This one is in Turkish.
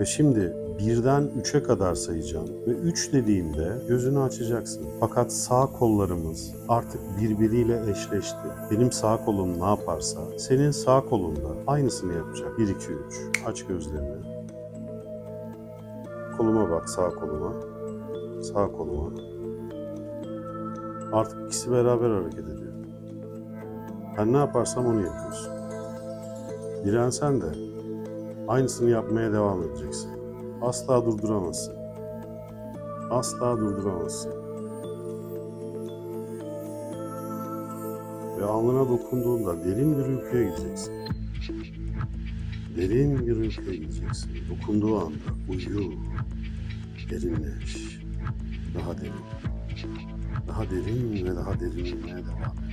Ve şimdi birden 3'e kadar sayacağım. Ve 3 dediğimde gözünü açacaksın. Fakat sağ kollarımız artık birbiriyle eşleşti. Benim sağ kolum ne yaparsa senin sağ kolun da aynısını yapacak. 1, 2, 3. Aç gözlerini. Koluma bak sağ koluma. Sağ koluma. Artık ikisi beraber hareket ediyor. Ben ne yaparsam onu yapıyorsun. Dirensen de aynısını yapmaya devam edeceksin. Asla durduramazsın. Asla durduramazsın. Ve alnına dokunduğunda derin bir uykuya gideceksin. Derin bir uykuya gideceksin. Dokunduğu anda uyu. Derinleş. Daha derin. Daha derin ve daha derinlemeye devam et.